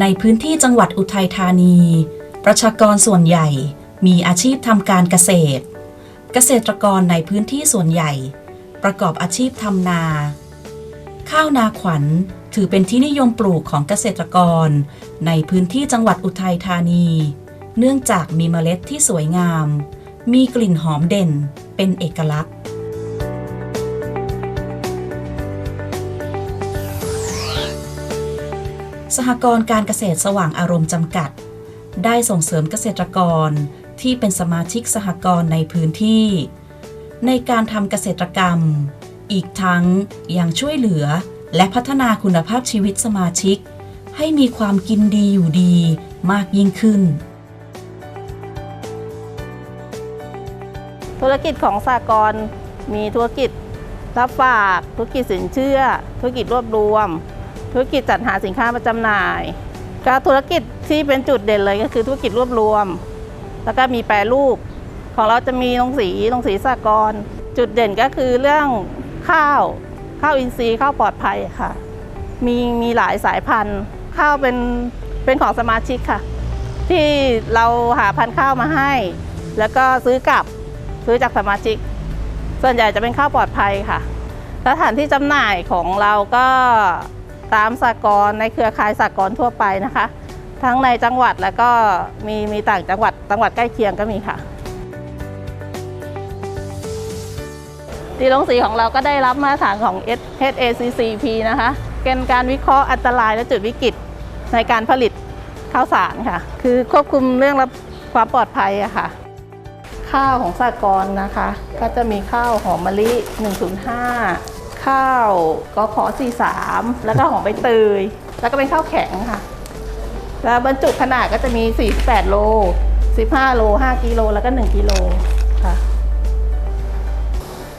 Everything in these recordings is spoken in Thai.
ในพื้นที่จังหวัดอุทัยธานี ประชากรส่วนใหญ่มีอาชีพทำการเกษตร เกษตรกรในพื้นที่ส่วนใหญ่ ประกอบอาชีพทำนา ข้าวนาขวัญถือเป็นที่นิยมปลูกของเกษตรกร ในพื้นที่จังหวัดอุทัยธานี เนื่องจากมีเมล็ดที่สวยงาม มีกลิ่นหอมเด่นเป็นเอกลักษณ์ สหกรณ์การเกษตรสว่างอารมณ์จำกัด ได้ส่งเสริมเกษตรกรที่เป็นสมาชิกสหกรณ์ในพื้นที่ ในการทำเกษตรกรรม อีกทั้งยังช่วยเหลือและพัฒนาคุณภาพชีวิตสมาชิก ให้มีความกินดีอยู่ดีมากยิ่งขึ้น ธุรกิจของสากลมีธุรกิจรับฝาก ธุรกิจสินเชื่อ ธุรกิจรวบรวม ธุรกิจจัดหาสินค้ามาจำหน่าย ก็ธุรกิจที่เป็นจุดเด่นเลยก็คือธุรกิจรวบรวม แล้วก็มีแปรรูป ของเราจะมีโรงสีโรงสีสากลจุดเด่นก็คือเรื่องข้าวข้าวอินทรีย์ข้าวปลอดภัยค่ะ มีมีหลายสายพันธุ์ข้าวเป็นเป็นของสมาชิกค่ะ ที่เราหาพันธุ์ข้าวมาให้ แล้วก็ซื้อกลับซื้อจากสมาชิก ส่วนใหญ่จะเป็นข้าวปลอดภัยค่ะสถานที่จำหน่ายของเราก็ ตามสากลในเครือข่ายสากลทั่วไปนะคะ ทั้งในจังหวัดแล้วก็มีมีต่างจังหวัดจังหวัดใกล้เคียงก็มีค่ะที่โรงสีของเราก็ได้รับมาตรฐานของ HACCP นะคะเป็นการวิเคราะห์อันตรายและจุดวิกฤตในการผลิตข้าวสารค่ะ คือควบคุมเรื่องความปลอดภัยอะค่ะ ข้าวของสากลนะคะ ก็จะมีข้าวหอมมะลิ 105 ข้าวกขอ43 แล้วก็หอมใบเตย แล้วก็เป็นข้าวแข็งค่ะ แล้วบรรจุขนาดก็จะมี 48 โล 15 โล 5 กิโล แล้วก็ 1 กิโลค่ะ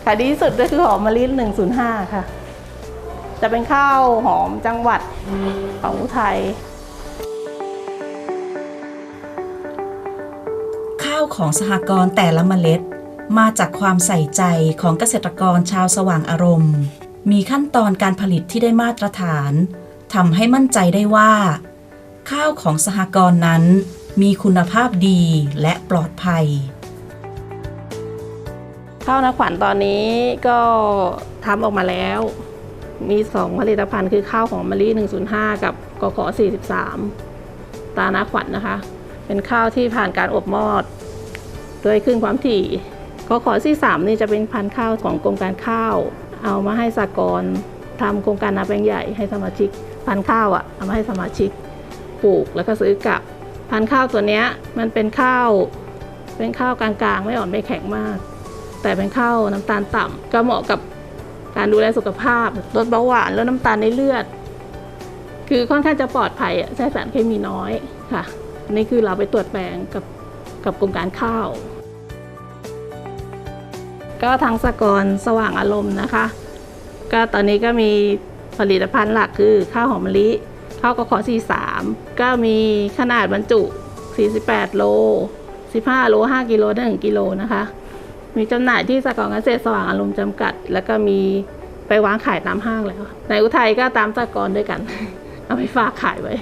ขายดีที่สุดก็คือหอมมะลิ105 ค่ะ จะเป็นข้าวหอมจังหวัดของอุทัยข้าวของสหกรณ์แต่ละเมล็ด มาจากความใส่ใจของเกษตรกรชาวสว่างอารมณ์ มีขั้นตอนการผลิตที่ได้มาตรฐานทำให้มั่นใจได้ว่า ข้าวของสหกรณ์นั้น มีคุณภาพดีและปลอดภัย ข้าวนาขวัญตอนนี้ก็ทำออกมาแล้ว มี 2 ผลิตภัณฑ์คือข้าวของมะลิ 105 กับกขอ43 ตานาขวัญนะคะ เป็นข้าวที่ผ่านการอบมอด ด้วยขึ้นความถี่ กขอ43นี่จะเป็นพันธุ์ข้าวของกรมการข้าว เอามาให้สากลทำโครงการนาแปลงใหญ่ให้สมาชิก พันธุ์ข้าวอะ่ะเอามาให้สมาชิกปลูกแล้วก็ซื้อกลับ พันธุ์ข้าวตัวเนี้ยมันเป็นข้าว เป็นข้าวกลางๆ ไม่อ่อนไม่แข็งมาก แต่เป็นข้าวน้ำตาลต่ำก็เหมาะกับการดูแลสุขภาพลดเบาหวานลดน้ำตาลในเลือด คือค่อนข้างจะปลอดภัยอะใช้สารเคมีน้อยค่ะนนี่คือเราไปตรวจแปลงกับกับกรมการข้าว ก็ทางสกรสว่างอารมณ์นะคะ ก็ตอนนี้ก็มีผลิตภัณฑ์หลักคือข้าวหอมมะลิข้าวกขอ43 ก็มีขนาดบรรจุ 48 โล 15 โล 5 กิโลถึง1กิโลนะคะ มีจำหน่ายที่สกลเกษตรสว่างอารมณ์จำกัด แล้วก็มีไปวางขายตามห้างแล้ว ในอุทัยก็ตามสกลด้วยกัน เอาไปฝากขายไว้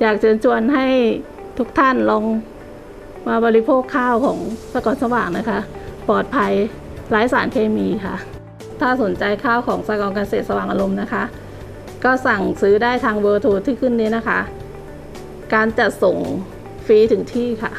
อยากเชิญชวนให้ทุกท่านลองมาบริโภคข้าวของสกลสว่างนะคะ ปลอดภัย ไร้สารเคมีค่ะ ถ้าสนใจข้าวของสากลเกษตรสว่างอารมณ์นะคะ ก็สั่งซื้อได้ทางเบอร์โทรที่ขึ้นนี้นะคะ การจัดส่งฟรีถึงที่ค่ะ